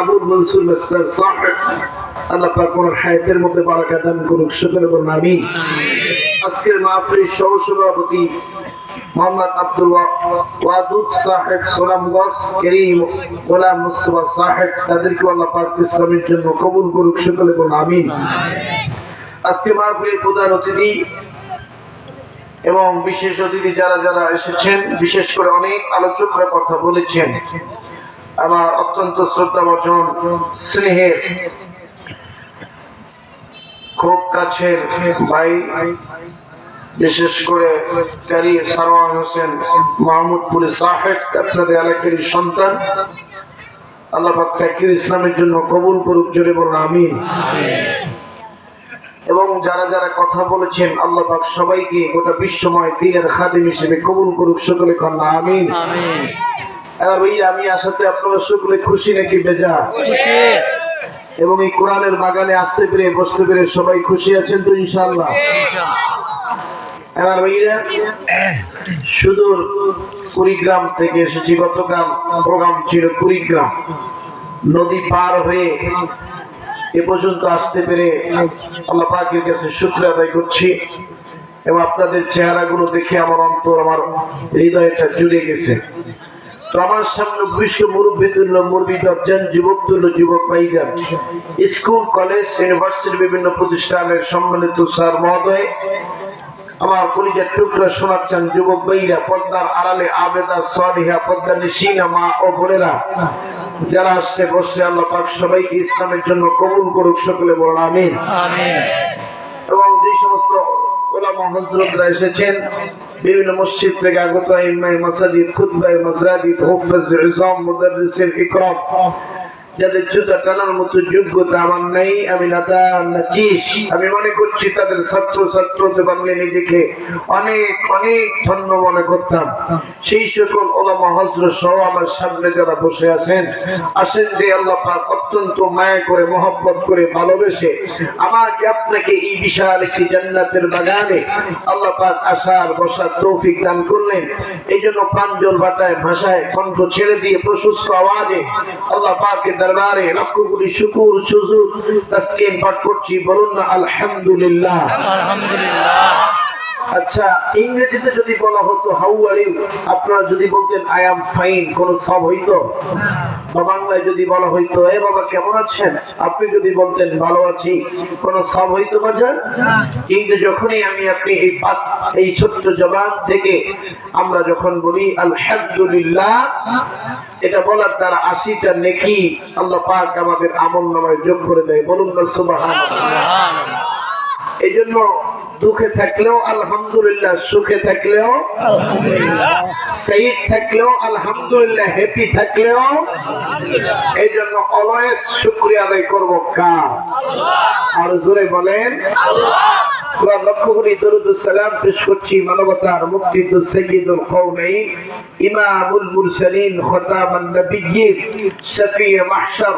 Abul Mansur master সাহেব, আল্লাহ পাক হায়াতের মধ্যে দান শুকর বলুন আমিন। আজকের সহসভাপতি মোহাম্মদ আব্দুল ওয়াদুদ সাহেব করিম গোলাম মুস্তফা সাহেব তাদেরকে আল্লাহ পাক ইসলামের জন্য কবুল করুক সকলে বলুন আমিন। আজকে মাহফিলের প্রধান অতিথি এবং বিশেষ অতিথি যারা যারা এসেছেন, বিশেষ করে অনেক আলোচকরা কথা বলেছেন। আমার অত্যন্ত শ্রদ্ধা বচন স্নেহের, খুব কাছের ভাই, বিশেষ করে কারি সারওয়ার হোসেন সাহেব, আপনাদের এলাকারই সন্তান। আল্লাহ ইসলামের জন্য কবুল করুক, জোরে বলুন, আমিন। এবং যারা যারা কথা বলেছেন, আল্লাহ পাক সবাইকে গোটা বিশ্বময় দিনের খাদিম হিসেবে কবুল করুক, সকলে কন্যা, আমিন। এবার ওই আমি আসাতে আপনারা সকলে খুশি নাকি বেজা এবং এই কোরআনের বাগানে আসতে পেরে বসতে পেরে সবাই খুশি আছেন তো ইনশাল্লাহ এবার ভাইরা সুদূর কুড়িগ্রাম থেকে এসেছি। গতকাল প্রোগ্রাম ছিল কুড়িগ্রাম। নদী পার হয়ে এ পর্যন্ত আসতে পেরে আল্লাহ পাকের কাছে শুক্র আদায় করছি। এবং আপনাদের চেহারাগুলো দেখে আমার অন্তর আমার হৃদয়টা জুড়ে গেছে। তো আমার সামনে বিশ্ব মুরব্বী তুল্য মুরবি দর্জন যুবক তুল্য যুবক ভাইজান স্কুল কলেজ ইউনিভার্সিটির বিভিন্ন প্রতিষ্ঠানের সম্মানিত স্যার মহোদয় আমার কলিজার টুকরা শোনাচ্ছেন যুবক ভাইরা পদ্মার আড়ালে আবেদা সলিহা পদ্মা নিশিনা মা ও বোনেরা। যারা আসছে বসে আল্লাহ পাক সবাইকে ইসলামের জন্য কবুল করুক সকলে বলুন আমিন। এবং যে সমস্ত ওলামা হজরতরা এসেছেন বিভিন্ন মসজিদ থেকে আগত ইমাই মাসাজিদ খুতবাই মাসাজিদ হুফাজ ইজাম মুদাররিসিন ইকরাম যাদের জুতা টানার মতো যোগ্যতা আমার নাই, আমি নাতা নাচিস আমি মনে করছি তাদের ছাত্র ছাত্র হতে পারলে নিজেকে অনেক অনেক ধন্য মনে করতাম। সেই সকল ওলামা হজরত সহ আমার সামনে যারা বসে আছেন, আসেন যে আল্লাহ পাক অত্যন্ত মায়া করে, মহব্বত করে ভালোবেসে আমাকে আপনাকে এই বিশাল একটি জান্নাতের বাগানে আল্লাহ পাক আসার, বসার তৌফিক দান করলেন। এই জন্য প্রাঞ্জল ভাটায় ভাষায় কণ্ঠ ছেড়ে দিয়ে প্রশস্ত আওয়াজে আল্লাহ পাকের দরবারে লক্ষ শুকুর সুজুর তাসকিন পাঠ করছি। বলুন না আলহামদুলিল্লাহ। আচ্ছা ইংরেজিতে যদি বলা হতো হাউ আর ইউ? আপনারা যদি বলতেন আই এম ফাইন কোন সব হইতো? বা বাংলায় যদি বলা হইতো এ বাবা কেমন আছেন? আপনি যদি বলতেন ভালো আছি কোন সব হইতো বাজার? কিন্তু যখনই আমি আপনি এই এই ছোট্ট জবান থেকে আমরা যখন বলি আলহামদুলিল্লাহ এটা বলার দ্বারা আশিটা নেকি আল্লাহ পাক আমাদের আমল নামায় যোগ করে দেয়। বলুন না সুবাহান এই জন্য দুঃখে থাকলেও আলহামদুলিল্লাহ সুখে থাকলেও শহীদ থাকলেও আলহামদুলিল্লাহ হ্যাপি থাকলেও এই জন্য অলয়েস শুক্রিয়া আদায় করব কার? আর জোরে বলেন এবার লক্ষ্য করি দরুদ সালাম পেশ করছি মানবতার মুক্তিদ সৈয়দুল কওনাইন ইমামুল মুরসালিন খতামান নবিয়্যিন শফি মাহশর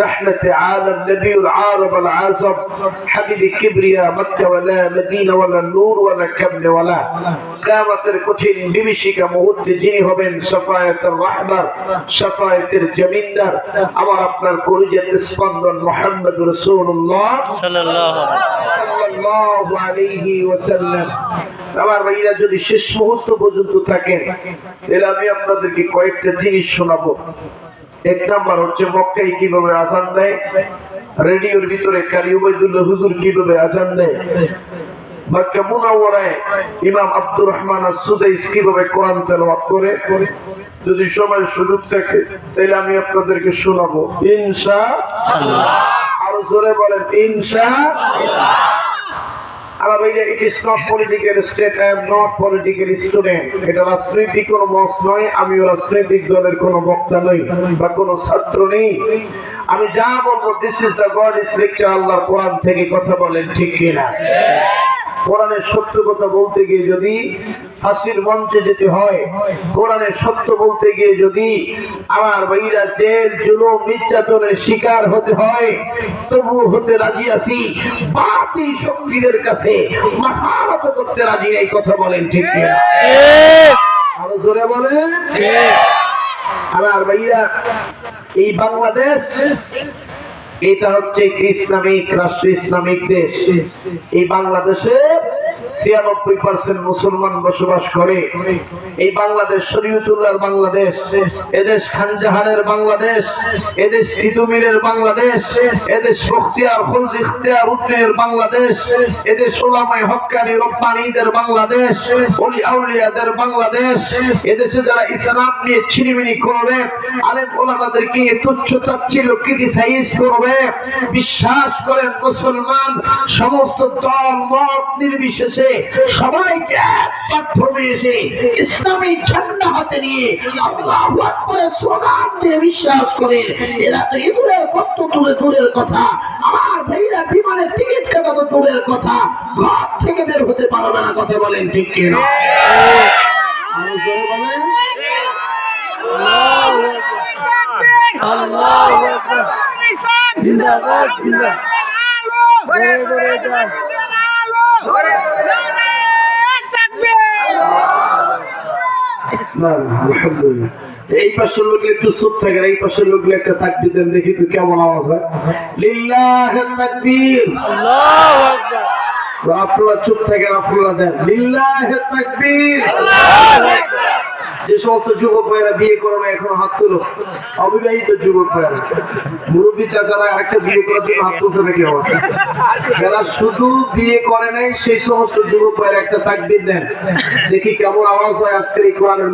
রহমত আলম নবিউল আরব আল আযম হাবিব কিবরিয়া মক্কা ওয়ালা মদিনা ওয়ালা নূর ওয়ালা কামল ওয়ালা। কিয়ামতের কঠিন বিভীষিকা মুহূর্তে যিনি হবেন শাফায়াতুর রাহমান শাফায়াতের জমিনদার আমার আপনার কলিজার স্পন্দন মুহাম্মদ রাসূলুল্লাহ। সাল্লাল্লাহু আলাইহি যদি শেষ মুহূর্ত পর্যন্ত তাহলে আমি আপনাদেরকে কয়েকটা জিনিস শোনাবো। এক নাম্বার হচ্ছে কীভাবে আজান দেয়? রেডিওর ভিতরে হুজুর কীভাবে আজান দেয়? ইমাম আব্দুর রহমান কীভাবে করে? যদি সময় সুযোগ থাকে, তাহলে আমি আপনাদেরকে শোনাবো। ইনশাআল্লাহ আরও জোরে বলেন পলিটিক্যাল স্টেট পলিটিক্যাল স্টুডেন্ট এটা কোনো নয় দলের কোনো বক্তা বা কোনো ছাত্র নেই। আমি যা বলব this is the God's lecture আল্লাহর কোরআন থেকে কথা বলেন ঠিক কিনা? কোরআনের সত্য কথা বলতে গিয়ে যদি ফাঁসির মঞ্চে যেতে হয় কোরআনের সত্য বলতে গিয়ে যদি আমার ভাইরা জেল জুলুম নির্যাতনের শিকার হতে হয় তবু হতে রাজি আছি। বাতি শক্তিদের কাছে মাথা করতে রাজি এই কথা বলেন ঠিক আরও জোরে বলেন। আমার ভাইরা এই বাংলাদেশ এটা হচ্ছে একটি ইসলামিক রাষ্ট্র ইসলামিক দেশ। এই বাংলাদেশে ছিয়ানব্বই পার্সেন্ট মুসলমান বসবাস করে। এই বাংলাদেশ, শরীয়তুল্লাহর বাংলাদেশ, এদেশ খানজাহানের বাংলাদেশ, এদেশ তিতুমিরের বাংলাদেশ, এদেশ বখতিয়ার খুলজ ইখতিয়ার উদ্দিনের বাংলাদেশ, এদেশ ওলামাই হক্কানি রব্বানীদের বাংলাদেশ অলি আউলিয়াদের বাংলাদেশ, এদেশে যারা ইসলাম নিয়ে ছিনিমিনি করবে, আলেম ওলামাদেরকে তুচ্ছ তাচ্ছিল্য ক্রিটিসাইজ করবে, বিশ্বাস করেন মুসলমান, সমস্ত দল, মত নির্বিশেষে সবাইকে এক প্ল্যাটফর্মে এসে ইসলামী ঝান্ডা হাতে নিয়ে আল্লাহু স্লোগান দিয়ে বিশ্বাস করে এরা তো ইঁদুরের কত দূরে দূরের কথা। আমার ভাইরা বিমানের টিকিট কাটা তো দূরের কথা। ঘর থেকে বের হতে পারবে না কথা বলেন ঠিক কিনা? বলেন। জিন্দাবাদ জিন্দাবাদ ঘরে ঘরে যান না, না, আলহামদুলিল্লাহ। এই পাশের লোক একটু চুপ থাকে এই পাশের লোক একটা তাকবি দেন, দেখি তো কেমন আওয়াজ হয়। লিল্লাহ তাকবীর। আল্লাহু আকবার আপনারা চুপ থাকেন, আপনারা দেন। লিল্লাহ তাকবীর। যে সমস্ত যুবক ভাইয়েরা বিয়ে করে না এখন হাত তুলো। অবিবাহিত যুবক ভাইয়েরা। মুরব্বী চাচারা একটা বিয়ে করার জন্য হাত তুলছে নাকি যারা শুধু বিয়ে করে নাই, সেই সমস্ত যুবক ভাইয়েরা একটা তাকবীর দেন। দেখি কেমন আওয়াজ হয় আজকের এই কোরআনের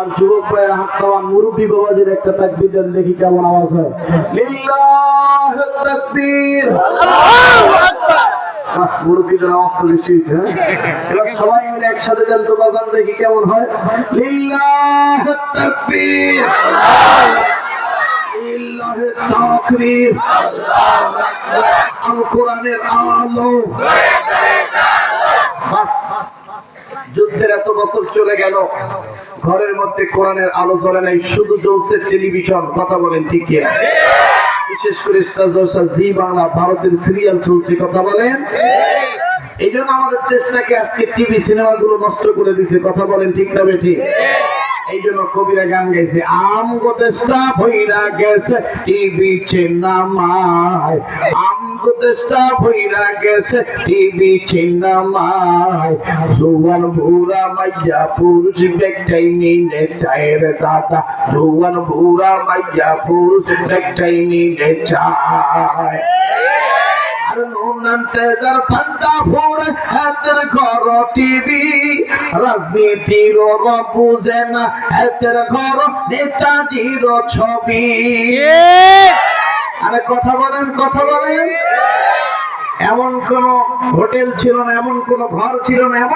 আর যুবক ভাইয়ের হাত খাওয়ান মুরব্বী বাবাজির একটা তাকবীর দেন, দেখি কেমন আওয়াজ হয়। লিল্লাহ মুরব্বীদের বেশি হয়েছে হ্যাঁ? এবার সবাই মিলে একসাথে দেন তো বাজান, দেখি কেমন হয় আল যুদ্ধের এত বছর চলে গেল, ঘরের মধ্যে কোরআনের আলো জ্বলে নাই, শুধু জ্বলছে টেলিভিশন, কথা বলেন ঠিক? বিশেষ করে জি বাংলা ভারতের সিরিয়াল চলছে কথা বলেন? এই জন্য আমাদের দেশটাকে আজকে টিভি সিনেমা গুলো নষ্ট করে দিছে কথা বলেন ঠিক না ঠিক। এই জন্য কবিরা গান গাইছে আম গোদেশটা ভৈরা গেছে টিভি চেনামায় আম গোদেশটা ভইরা গেছে। টিভি চেন্নামায় জুয়ান ভুরা মাইয়া পুরুষ বেকটাই নিলে চায়ের দাদা। জুয়ান ভুরা মাইয়া পুরুষ বেকটাই নিলে চায়। রাজনীতির বুঝে না, হাতের ঘর নেতাজির ছবি। আরে কথা বলেন কথা বলেন। এমন কোন হোটেল ছিল না, এমন কোন ঘর ছিল না, এমন